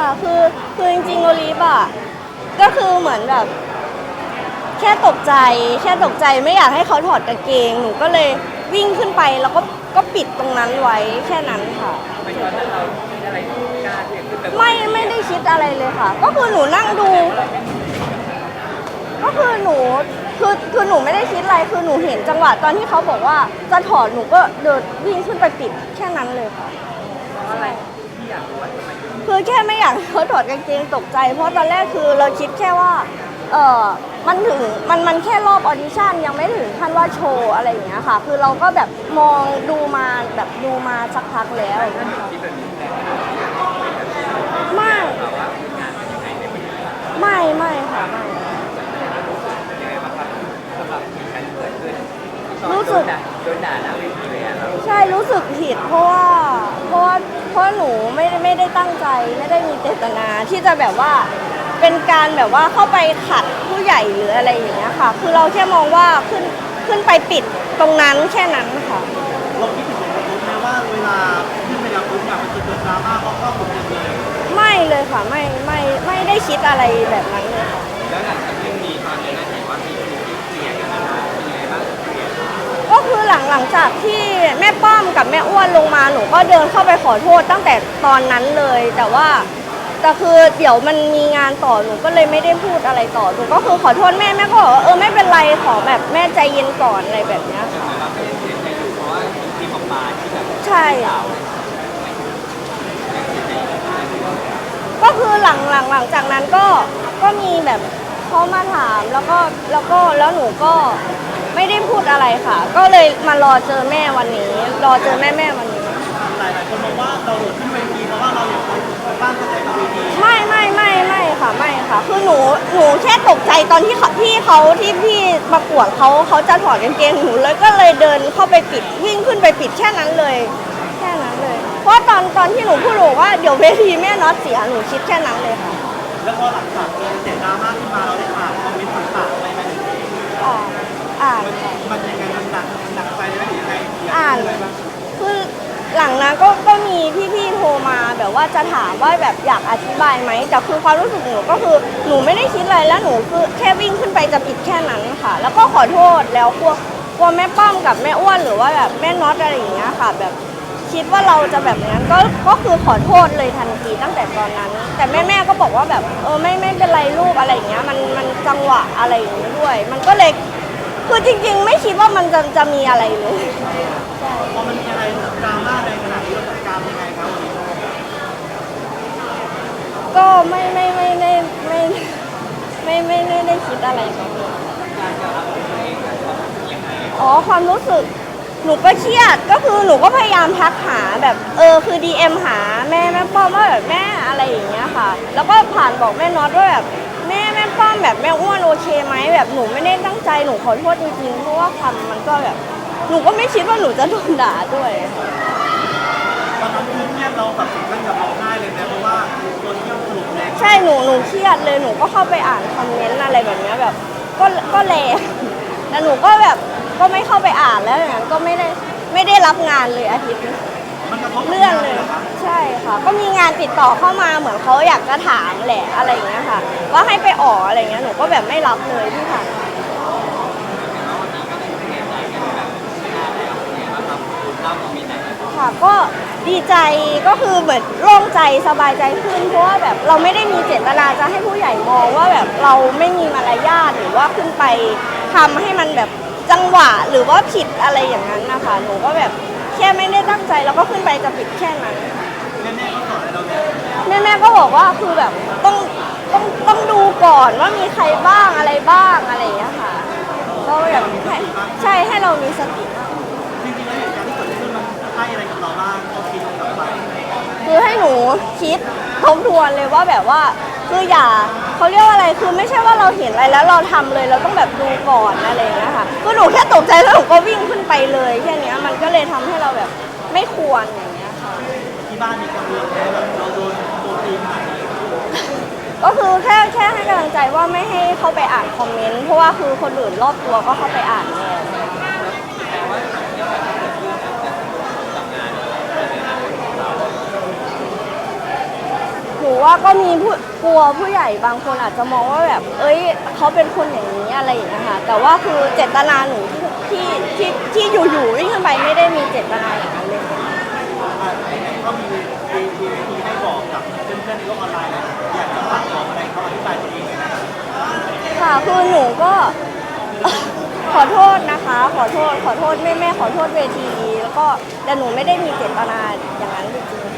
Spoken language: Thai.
ค่ะ คือคือจริงๆโอลิฟอะก็คือเหมือนแบบ แค่ตกใจ แค่ตกใจไม่อยากให้เขาถอดกางเกงหนูก็เลยวิ่งขึ้นไปแล้วก็ก็ปิดตรงนั้นไว้แค่นั้นค่ะ ไม่ตอนนั้นเราคิดอะไรกล้าที่จะขึ้นไปไม่ไม่ได้คิดอะไรเลยค่ะ ก็คือหนูนั่งดู ก็คือหนูคือคือหนูไม่ได้คิดอะไรคือหนูเห็นจังหวะตอนที่เขาบอกว่าจะถอดหนูก็เดินวิ่งขึ้นไปปิดแค่นั้นเลยค่ะ เพราะอะไรที่อยากรู้ว่าทำไม คือแค่ไม่อยากเขาถอดกางเกงตกใจ เพราะตอนแรกคือเราคิดแค่ว่าเออมันถึงมันมันแค่รอบออดิชั่นยังไม่ถึงขั้นว่าโชว์อะไรอย่างเงี้ยค่ะ คือเราก็แบบมองดูมาแบบดูมาสักพักแล้วไม่ถามว่างไม่ไม่ค่ะไม่รู้สึกโดนด่าโดนด่าหน้วใช่รู้สึกผิดเพราะว่า เพราะว่าเพราะหนูไม่ได้ไม่ได้ตั้งใจไม่ได้มีเจตนาที่จะแบบว่าเป็นการแบบว่าเข้าไปขัดผู้ใหญ่หรืออะไรอย่างเงี้ยค่ะ คือเราแค่มองว่าขึ้นขึ้นไปปิดตรงนั้นแค่นั้นค่ะ เราคิดถึงผลกระทบไหมว่าเวลาขึ้นไปแล้วปุ๊บเนี่ยมันจะเกิดดราม่าเพราะครอบครัวเลยไม่เลยค่ะไม่ไม่ไม่ได้คิดอะไรแบบนั้นเลยค่ะ แล้วหลังจาก หลังหลังจากที่แม่ป้อมกับแม่อ้วนลงมาหนูก็เดินเข้าไปขอโทษตั้งแต่ตอนนั้นเลย แต่ว่าแต่คือเดี๋ยวมันมีงานต่อหนูก็เลยไม่ได้พูดอะไรต่อหนูก็คือขอโทษแม่แม่ก็บอกว่าเออไม่เป็นไรขอแบบแม่ใจเย็นก่อนอะไรแบบเนี้ยค่ะแต่เราก็ยังเสียใจอยู่เพราะว่าทีมของปาที่แบบใช่ ก็คือหลังหลังหลังจากนั้นก็ก็มีแบบเขามาถามแล้วก็แล้วก็แล้วหนูก็ ไม่ได้พูดอะไรค่ะ ก็เลยมารอเจอแม่วันนี้ รอเจอแม่แม่วันนี้ หลายหลายๆคนมองว่าเราโดดขึ้นเวทีเพราะว่าเราอยากไปบ้านกระแสกับเวทีไม่ไม่ไม่ไม่ค่ะไม่ค่ะ คือหนูหนูแค่ตกใจตอนที่เขาพี่เขาที่พี่ประกวดเขาเขาจะถอดกางเกงหนูเลยก็เลยเดินเข้าไปปิดวิ่งขึ้นไปปิดแค่นั้นเลย แค่นั้นเลย เพราะตอนตอนที่หนูพูดหนูบอกว่าเดี๋ยวเวทีแม่น็อตเสียหนูคิดแค่นั้นเลยค่ะ แล้วพอหลังจากเกิดเสียงดราม่าขึ้นมาเราได้อ่ ว่าจะถามว่าแบบอยากอธิบายไหมแต่คือความรู้สึกหนูก็คือหนูไม่ได้คิดอะไรแล้วหนูคือแค่วิ่งขึ้นไปจะปิดแค่นั้นค่ะ แล้วก็ขอโทษแล้วกลัวกลัวแม่ป้อมกับแม่อ้วนหรือว่าแบบแม่น็อตอะไรอย่างเงี้ยค่ะ แบบคิดว่าเราจะแบบนั้นก็ก็คือขอโทษเลยทันทีตั้งแต่ตอนนั้น แต่แม่แม่ก็บอกว่าแบบเออไม่ไม่เป็นไรลูกอะไรอย่างเงี้ยมันมันจังหวะอะไรอย่างเงี้ยด้วย มันก็เลยคือจริง ๆ ไม่คิดว่ามันจะจะมีอะไรเลย พอมันมีอะไรดราม่าในขนาดนี้เราจัดการยังไงครับวันนี้ ก็ไม่ไม่ไม่ได้ไม่ไม่ไม่ไม่ได้คิดอะไรตรงนี้การจะรับตัวเงี้ยอ๋อความรู้สึกหนูก็เครียดก็คือหนูก็พยายามทักหาแบบเออคือ DM หาแม่แม่ป้อมว่าแบบแม่อะไรอย่างเงี้ยค่ะ แล้วก็ผ่านบอกแม่น็อตว่าแบบแม่แม่ป้อมแบบแม่อ้วนโอเคไหมแบบหนูไม่ได้ตั้งใจหนูขอโทษจริงๆเพราะว่าคำมันก็แบบหนูก็ไม่คิดว่าหนูจะโดนด่าด้วยตอนนั้นเงียบเราแบบถึงขั้นกับร้องไห้เลยนะเพราะว่า ใช่หนูหนูเครียดเลยหนูก็เข้าไปอ่านคอมเมนต์อะไรแบบเนี้ยแบบก็ก็แรงแต่หนูก็แบบก็ไม่เข้าไปอ่านแล้วอย่างนั้นก็ไม่ได้ไม่ได้รับงานเลยอาทิตย์นี้มันกระทบกับเลื่อนงาเลยหรอครับใช่ค่ะ ก็มีงานติดต่อเข้ามาเหมือนเขาอยากจะถามแหละอะไรอย่างเงี้ยค่ะว่าให้ไปออกอะไรเงี้ยหนูก็แบบไม่รับเลยที่ผ่านมาแล้ววันนี้ก็ได้เคลียร์ใจกันแบบไม่นานแล้วเป็นไงบ้างครับเล่าโมเมนต์ไหนอยค่ะก็ ดีใจก็คือเหมือนโล่งใจสบายใจขึ้นเพราะว่าแบบเราไม่ได้มีเจตนาจะให้ผู้ใหญ่มองว่าแบบเราไม่มีมารยาทหรือว่าขึ้นไปทำให้มันแบบจังหวะหรือว่าผิดอะไรอย่างนั้นนะคะหนูก็แบบแค่ไม่ได้ตั้งใจแล้วก็ขึ้นไปจะผิดแค่นั้น แม่แม่ก็บอกว่าคือแบบต้องต้องต้องดูก่อนว่ามีใครบ้างอะไรบ้างอะไรอย่างเงี้ยค่ะก็แบบให้ใช่ให้เรามีสติมากจริงๆแล้วเหตุการณ์ที่เกิดขึ้นมันให้อะไรกับเราบ้างเราคิดกลับไป คือให้หนู คิดทบทวนเลยว่าแบบว่าคืออย่าเขาเรียกว่าอะไรคือไม่ใช่ว่าเราเห็นอะไรแล้วเราทำเลยเราต้องแบบดูก่อนอะไรอย่างเงี้ยค่ะคือหนูแค่ตกใจแล้วหนูก็วิ่งขึ้นไปเลยแค่เนี้ยมันก็เลยทำให้เราแบบไม่ควรอย่างเงี้ยค่ะที่บ้านมีกังวลไหมแบบเราโดนโดนตีขนาดนี้ก็คือแค่แค่ให้กำลังใจว่าไม่ให้เข้าไปอ่านคอมเมนต์เพราะว่าคือคนอื่นรอบตัวก็เข้าไปอ่านแล้ว แต่ว่าสิ่งที่มันเกิดขึ้นจะจะกระทบกับงานในอนาคตของเรา หนู นู ว่าก็มีผู้กลัวผู้ใหญ่บางคนอาจจะมองว่าแบบ เอ้ยเขาเป็นคนอย่างนี้อะไรอย่างเงี้ยค่ะ แต่ว่าคือเจตนาหนูที่ที่ที่อยู่ๆวิ่งขึ้นไปไม่ได้มีเจตนาอย่างนั้นเลยอะไหนๆก็มีมีมีมีให้บอกกับเพื่อนๆในโลกออนไลน์อยากจะฝากบอกอะไรเขาอธิบายตัวเองเลยนะค่ะคือหนูก็ขอโทษนะคะ ขอโทษขอโทษแม่แม่ขอโทษเวทีทีแล้วก็แต่หนูไม่ได้มีเจตนาอย่างนั้นจริง